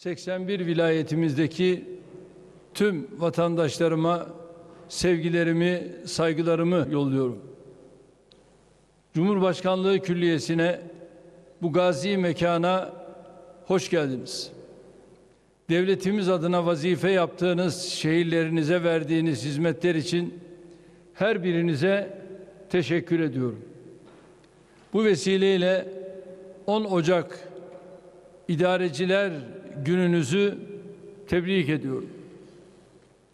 81 vilayetimizdeki tüm vatandaşlarıma sevgilerimi, saygılarımı yolluyorum. Cumhurbaşkanlığı Külliyesi'ne bu gazi mekana hoş geldiniz. Devletimiz adına vazife yaptığınız şehirlerinize verdiğiniz hizmetler için her birinize teşekkür ediyorum. Bu vesileyle 10 Ocak İdareciler Gününüzü tebrik ediyorum.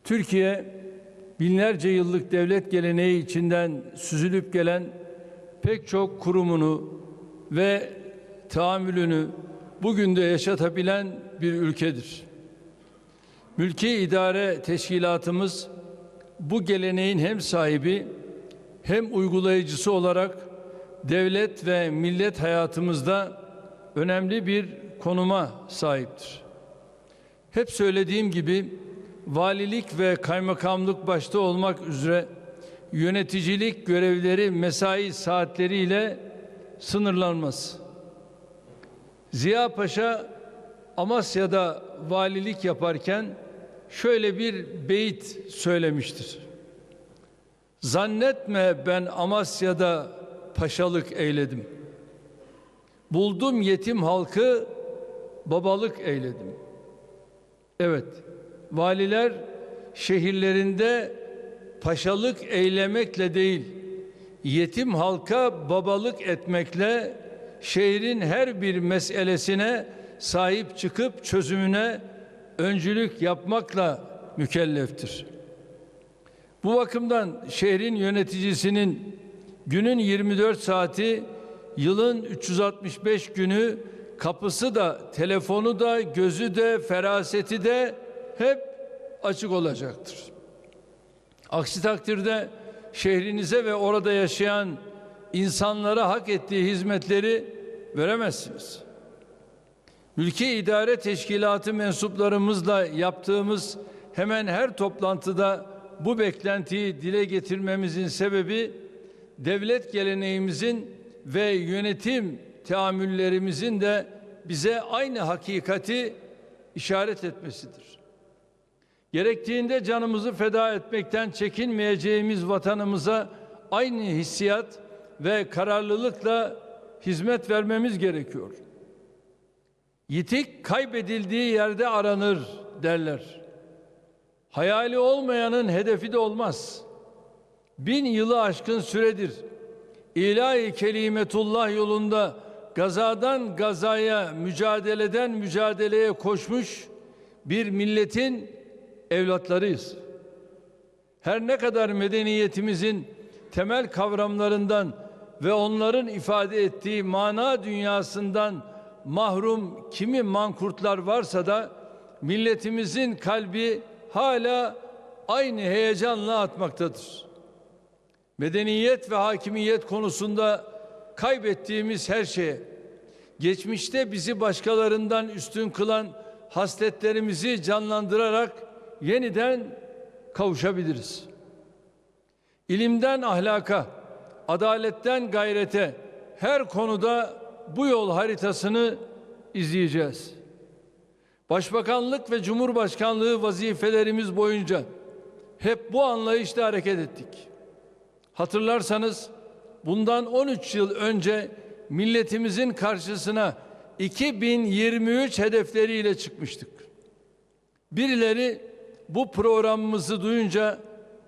Türkiye binlerce yıllık devlet geleneği içinden süzülüp gelen pek çok kurumunu ve tahammülünü bugün de yaşatabilen bir ülkedir. Mülki idare teşkilatımız bu geleneğin hem sahibi hem uygulayıcısı olarak devlet ve millet hayatımızda önemli bir konuma sahiptir. Hep söylediğim gibi valilik ve kaymakamlık başta olmak üzere yöneticilik görevleri mesai saatleriyle sınırlanmaz. Ziya Paşa Amasya'da valilik yaparken şöyle bir beyit söylemiştir. Zannetme ben Amasya'da paşalık eyledim. Buldum yetim halkı babalık eyledim. Evet, valiler şehirlerinde paşalık eylemekle değil, yetim halka babalık etmekle şehrin her bir meselesine sahip çıkıp çözümüne öncülük yapmakla mükelleftir. Bu bakımdan şehrin yöneticisinin günün 24 saati, yılın 365 günü kapısı da, telefonu da, gözü de, feraseti de hep açık olacaktır. Aksi takdirde şehrinize ve orada yaşayan insanlara hak ettiği hizmetleri veremezsiniz. Ülke İdare Teşkilatı mensuplarımızla yaptığımız hemen her toplantıda bu beklentiyi dile getirmemizin sebebi devlet geleneğimizin ve yönetim teamüllerimizin de bize aynı hakikati işaret etmesidir. Gerektiğinde canımızı feda etmekten çekinmeyeceğimiz vatanımıza aynı hissiyat ve kararlılıkla hizmet vermemiz gerekiyor. Yitik kaybedildiği yerde aranır derler. Hayali olmayanın hedefi de olmaz. Bin yılı aşkın süredir ilahi kelimetullah yolunda gazadan gazaya, mücadeleden mücadeleye koşmuş bir milletin evlatlarıyız. Her ne kadar medeniyetimizin temel kavramlarından ve onların ifade ettiği mana dünyasından mahrum kimi mankurtlar varsa da milletimizin kalbi hala aynı heyecanla atmaktadır. Medeniyet ve hakimiyet konusunda kaybettiğimiz her şeye, geçmişte bizi başkalarından üstün kılan hasletlerimizi canlandırarak yeniden kavuşabiliriz. İlimden ahlaka, adaletten gayrete her konuda bu yol haritasını izleyeceğiz. Başbakanlık ve Cumhurbaşkanlığı vazifelerimiz boyunca hep bu anlayışla hareket ettik. Hatırlarsanız bundan 13 yıl önce milletimizin karşısına 2023 hedefleriyle çıkmıştık. Birileri bu programımızı duyunca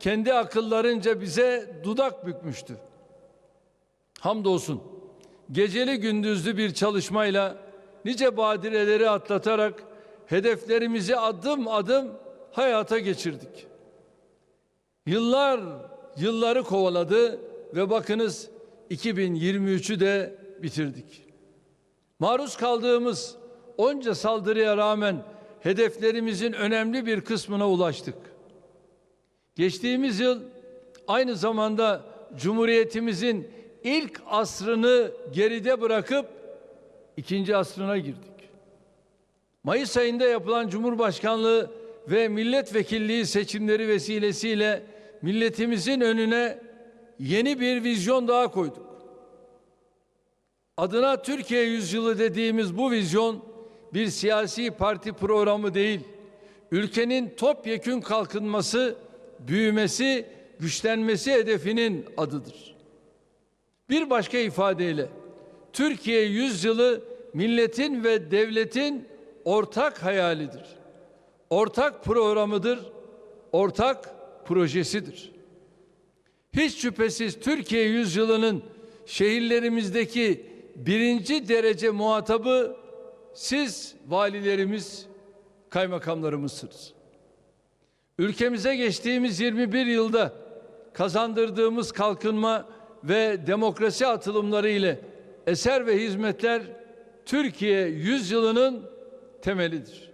kendi akıllarınca bize dudak bükmüştü. Hamdolsun geceli gündüzlü bir çalışmayla nice badireleri atlatarak hedeflerimizi adım adım hayata geçirdik. Yıllar yılları kovaladı ve bakınız 2023'ü de bitirdik. Maruz kaldığımız onca saldırıya rağmen hedeflerimizin önemli bir kısmına ulaştık. Geçtiğimiz yıl aynı zamanda Cumhuriyetimizin ilk asrını geride bırakıp ikinci asrına girdik. Mayıs ayında yapılan Cumhurbaşkanlığı ve milletvekilliği seçimleri vesilesiyle milletimizin önüne yeni bir vizyon daha koyduk. Adına Türkiye yüzyılı dediğimiz bu vizyon bir siyasi parti programı değil, ülkenin topyekün kalkınması, büyümesi, güçlenmesi hedefinin adıdır. Bir başka ifadeyle Türkiye yüzyılı milletin ve devletin ortak hayalidir. Ortak programıdır, ortak projesidir. Hiç şüphesiz Türkiye yüzyılının şehirlerimizdeki birinci derece muhatabı siz valilerimiz, kaymakamlarımızsınız. Ülkemize geçtiğimiz 21 yılda kazandırdığımız kalkınma ve demokrasi atılımları ile eser ve hizmetler Türkiye yüzyılının temelidir.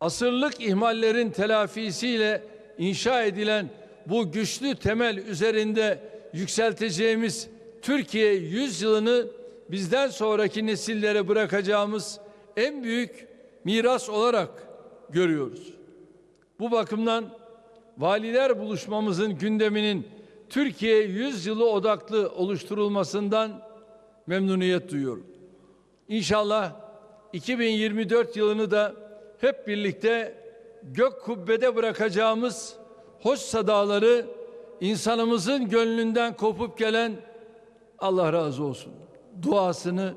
Asırlık ihmallerin telafisiyle inşa edilen bu güçlü temel üzerinde yükselteceğimiz Türkiye yüzyılını bizden sonraki nesillere bırakacağımız en büyük miras olarak görüyoruz. Bu bakımdan valiler buluşmamızın gündeminin Türkiye yüzyılı odaklı oluşturulmasından memnuniyet duyuyorum. İnşallah 2024 yılını da hep birlikte gök kubbede bırakacağımız hoş sadaları insanımızın gönlünden kopup gelen Allah razı olsun duasını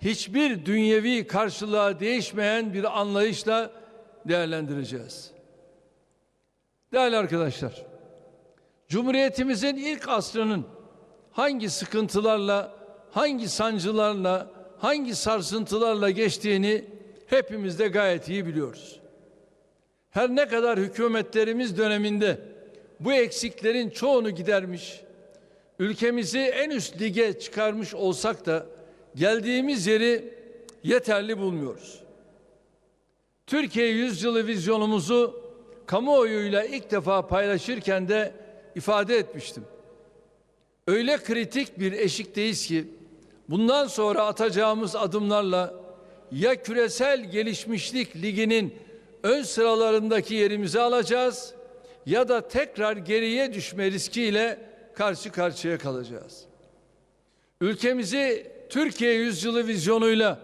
hiçbir dünyevi karşılığa değişmeyen bir anlayışla değerlendireceğiz. Değerli arkadaşlar, Cumhuriyetimizin ilk asrının hangi sıkıntılarla, hangi sancılarla, hangi sarsıntılarla geçtiğini hepimiz de gayet iyi biliyoruz. Her ne kadar hükümetlerimiz döneminde bu eksiklerin çoğunu gidermiş, ülkemizi en üst lige çıkarmış olsak da geldiğimiz yeri yeterli bulmuyoruz. Türkiye yüzyılı vizyonumuzu kamuoyuyla ilk defa paylaşırken de ifade etmiştim. Öyle kritik bir eşikteyiz ki bundan sonra atacağımız adımlarla ya küresel gelişmişlik liginin ön sıralarındaki yerimizi alacağız ya da tekrar geriye düşme riskiyle karşı karşıya kalacağız. Ülkemizi Türkiye yüzyılı vizyonuyla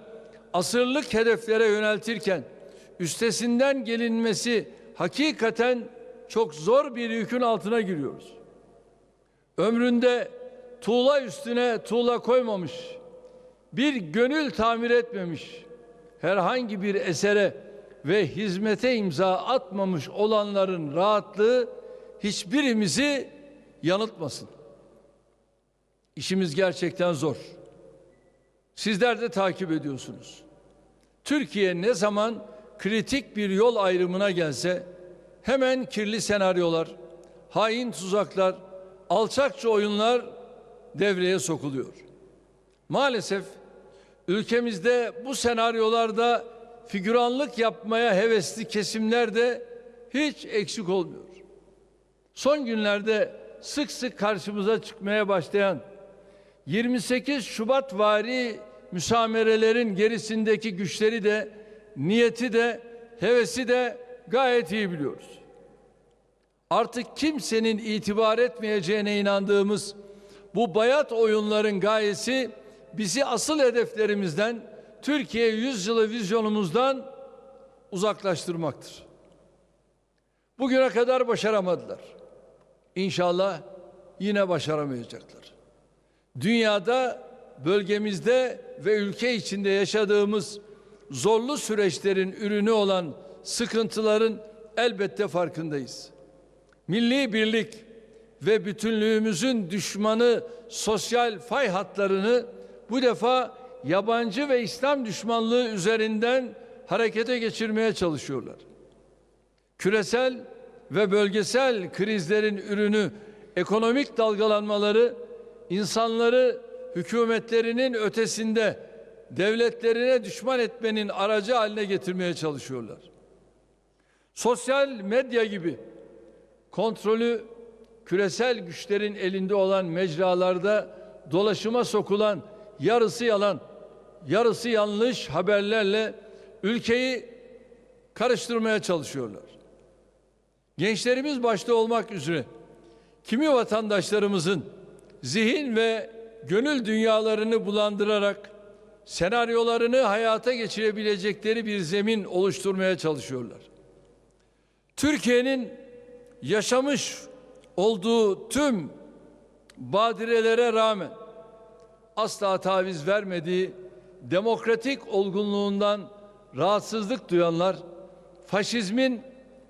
asırlık hedeflere yöneltirken üstesinden gelinmesi hakikaten çok zor bir yükün altına giriyoruz. Ömründe tuğla üstüne tuğla koymamış, bir gönül tamir etmemiş, herhangi bir esere ve hizmete imza atmamış olanların rahatlığı hiçbirimizi yanıltmasın. İşimiz gerçekten zor. Sizler de takip ediyorsunuz. Türkiye ne zaman kritik bir yol ayrımına gelse hemen kirli senaryolar, hain tuzaklar, alçakça oyunlar devreye sokuluyor. Maalesef ülkemizde bu senaryolarda figüranlık yapmaya hevesli kesimler de hiç eksik olmuyor. Son günlerde sık sık karşımıza çıkmaya başlayan 28 Şubat vari müsamerelerin gerisindeki güçleri de niyeti de hevesi de gayet iyi biliyoruz. Artık kimsenin itibar etmeyeceğine inandığımız bu bayat oyunların gayesi bizi asıl hedeflerimizden Türkiye yüzyılı vizyonumuzdan uzaklaştırmaktır. Bugüne kadar başaramadılar. İnşallah yine başaramayacaklar. Dünyada, bölgemizde ve ülke içinde yaşadığımız zorlu süreçlerin ürünü olan sıkıntıların elbette farkındayız. Milli birlik ve bütünlüğümüzün düşmanı sosyal fay hatlarını bu defa yabancı ve İslam düşmanlığı üzerinden harekete geçirmeye çalışıyorlar. Küresel ve bölgesel krizlerin ürünü ekonomik dalgalanmaları insanları hükümetlerinin ötesinde devletlerine düşman etmenin aracı haline getirmeye çalışıyorlar. Sosyal medya gibi kontrolü küresel güçlerin elinde olan mecralarda dolaşıma sokulan yarısı yalan, yarısı yanlış haberlerle ülkeyi karıştırmaya çalışıyorlar. Gençlerimiz başta olmak üzere kimi vatandaşlarımızın zihin ve gönül dünyalarını bulandırarak senaryolarını hayata geçirebilecekleri bir zemin oluşturmaya çalışıyorlar. Türkiye'nin yaşamış olduğu tüm badirelere rağmen asla taviz vermediği demokratik olgunluğundan rahatsızlık duyanlar faşizmin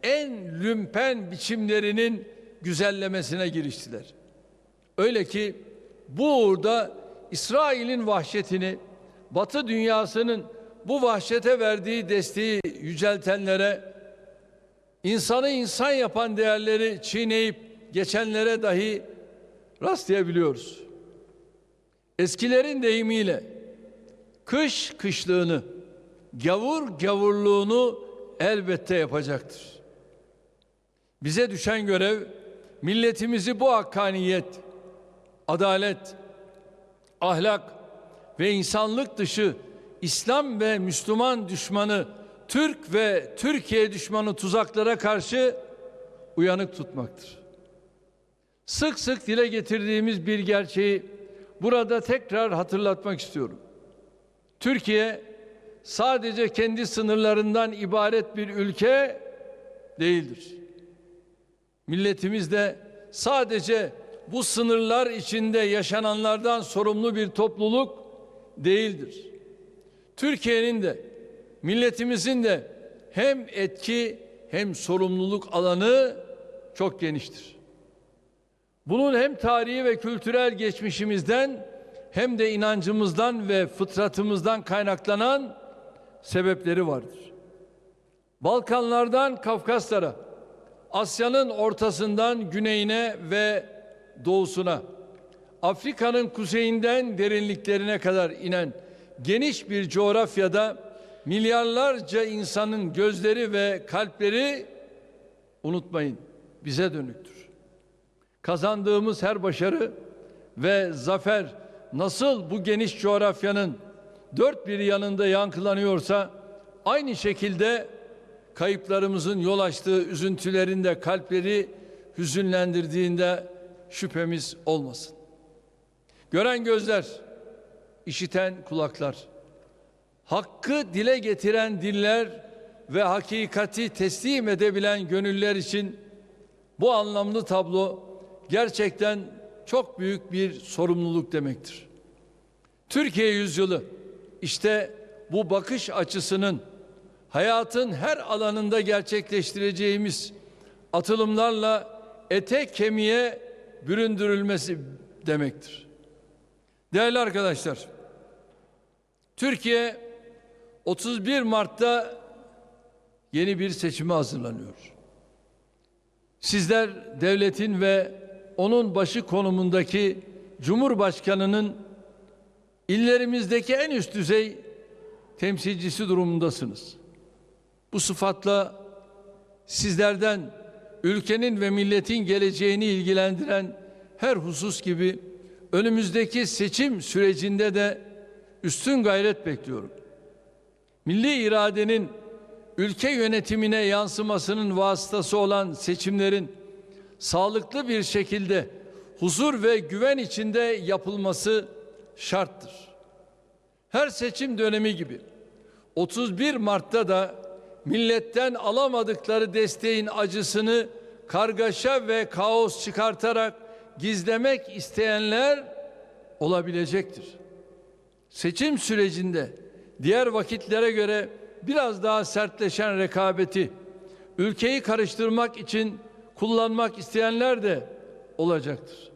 en lümpen biçimlerinin güzellemesine giriştiler. Öyle ki bu uğurda İsrail'in vahşetini, Batı dünyasının bu vahşete verdiği desteği yüceltenlere, insanı insan yapan değerleri çiğneyip geçenlere dahi rastlayabiliyoruz. Eskilerin deyimiyle kış kışlığını, gavur gavurluğunu elbette yapacaktır. Bize düşen görev milletimizi bu hakkaniyet, adalet, ahlak ve insanlık dışı İslam ve Müslüman düşmanı, Türk ve Türkiye düşmanı tuzaklara karşı uyanık tutmaktır. Sık sık dile getirdiğimiz bir gerçeği burada tekrar hatırlatmak istiyorum. Türkiye sadece kendi sınırlarından ibaret bir ülke değildir. Milletimiz de sadece bu sınırlar içinde yaşananlardan sorumlu bir topluluk değildir. Türkiye'nin de milletimizin de hem etki hem sorumluluk alanı çok geniştir. Bunun hem tarihi ve kültürel geçmişimizden hem de inancımızdan ve fıtratımızdan kaynaklanan sebepleri vardır. Balkanlardan Kafkaslara, Asya'nın ortasından güneyine ve doğusuna, Afrika'nın kuzeyinden derinliklerine kadar inen geniş bir coğrafyada milyarlarca insanın gözleri ve kalpleri unutmayın bize dönüktür. Kazandığımız her başarı ve zafer nasıl bu geniş coğrafyanın dört bir yanında yankılanıyorsa aynı şekilde kayıplarımızın yol açtığı üzüntülerinde kalpleri hüzünlendirdiğinde şüphemiz olmasın. Gören gözler, işiten kulaklar, hakkı dile getiren diller ve hakikati teslim edebilen gönüller için bu anlamlı tablo gerçekten çok büyük bir sorumluluk demektir. Türkiye yüzyılı işte bu bakış açısının hayatın her alanında gerçekleştireceğimiz atılımlarla ete kemiğe büründürülmesi demektir. Değerli arkadaşlar, Türkiye 31 Mart'ta yeni bir seçime hazırlanıyor. Sizler devletin ve onun başı konumundaki Cumhurbaşkanının illerimizdeki en üst düzey temsilcisi durumundasınız. Bu sıfatla sizlerden ülkenin ve milletin geleceğini ilgilendiren her husus gibi önümüzdeki seçim sürecinde de üstün gayret bekliyorum. Milli iradenin ülke yönetimine yansımasının vasıtası olan seçimlerin sağlıklı bir şekilde huzur ve güven içinde yapılması şarttır. Her seçim dönemi gibi 31 Mart'ta da milletten alamadıkları desteğin acısını kargaşa ve kaos çıkartarak gizlemek isteyenler olabilecektir. Seçim sürecinde diğer vakitlere göre biraz daha sertleşen rekabeti ülkeyi karıştırmak için kullanmak isteyenler de olacaktır.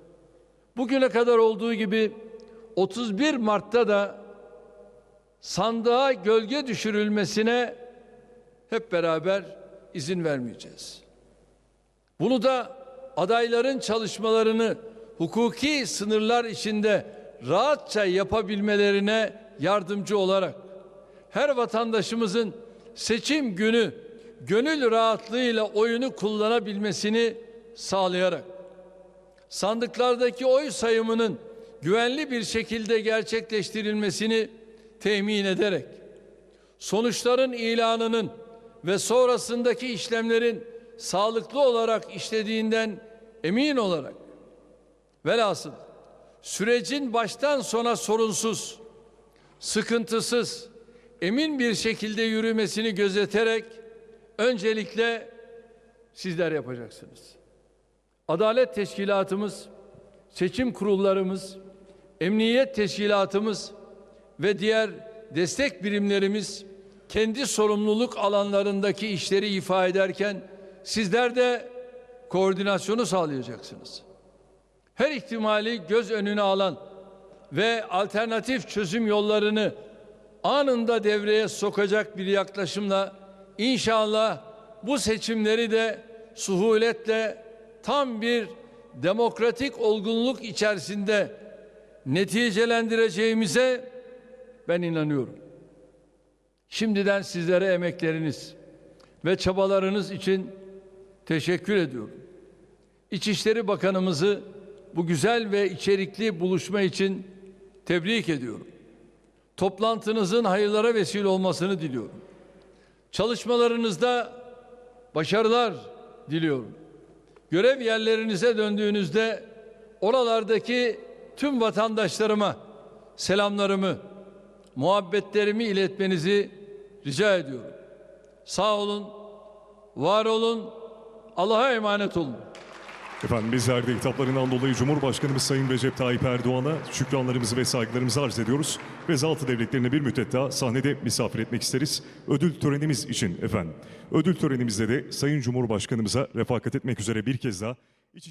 Bugüne kadar olduğu gibi 31 Mart'ta da sandığa gölge düşürülmesine hep beraber izin vermeyeceğiz. Bunu da adayların çalışmalarını hukuki sınırlar içinde rahatça yapabilmelerine yardımcı olarak her vatandaşımızın seçim günü gönül rahatlığıyla oyunu kullanabilmesini sağlayarak sandıklardaki oy sayımının güvenli bir şekilde gerçekleştirilmesini temin ederek sonuçların ilanının ve sonrasındaki işlemlerin sağlıklı olarak işlediğinden emin olarak velhasıl sürecin baştan sona sorunsuz sıkıntısız, emin bir şekilde yürümesini gözeterek öncelikle sizler yapacaksınız. Adalet teşkilatımız, seçim kurullarımız, emniyet teşkilatımız ve diğer destek birimlerimiz kendi sorumluluk alanlarındaki işleri ifa ederken sizler de koordinasyonu sağlayacaksınız. Her ihtimali göz önüne alan ve alternatif çözüm yollarını anında devreye sokacak bir yaklaşımla inşallah bu seçimleri de suhuletle tam bir demokratik olgunluk içerisinde neticelendireceğimize ben inanıyorum. Şimdiden sizlere emekleriniz ve çabalarınız için teşekkür ediyorum. İçişleri Bakanımızı bu güzel ve içerikli buluşma için tebrik ediyorum. Toplantınızın hayırlara vesile olmasını diliyorum. Çalışmalarınızda başarılar diliyorum. Görev yerlerinize döndüğünüzde oralardaki tüm vatandaşlarıma selamlarımı, muhabbetlerimi iletmenizi rica ediyorum. Sağ olun, var olun, Allah'a emanet olun. Efendim bizler de hitaplarından dolayı Cumhurbaşkanımız Sayın Recep Tayyip Erdoğan'a şükranlarımızı ve saygılarımızı arz ediyoruz. Ve Zaltı devletlerine bir müddet daha sahnede misafir etmek isteriz. Ödül törenimiz için efendim. Ödül törenimizde de Sayın Cumhurbaşkanımıza refakat etmek üzere bir kez daha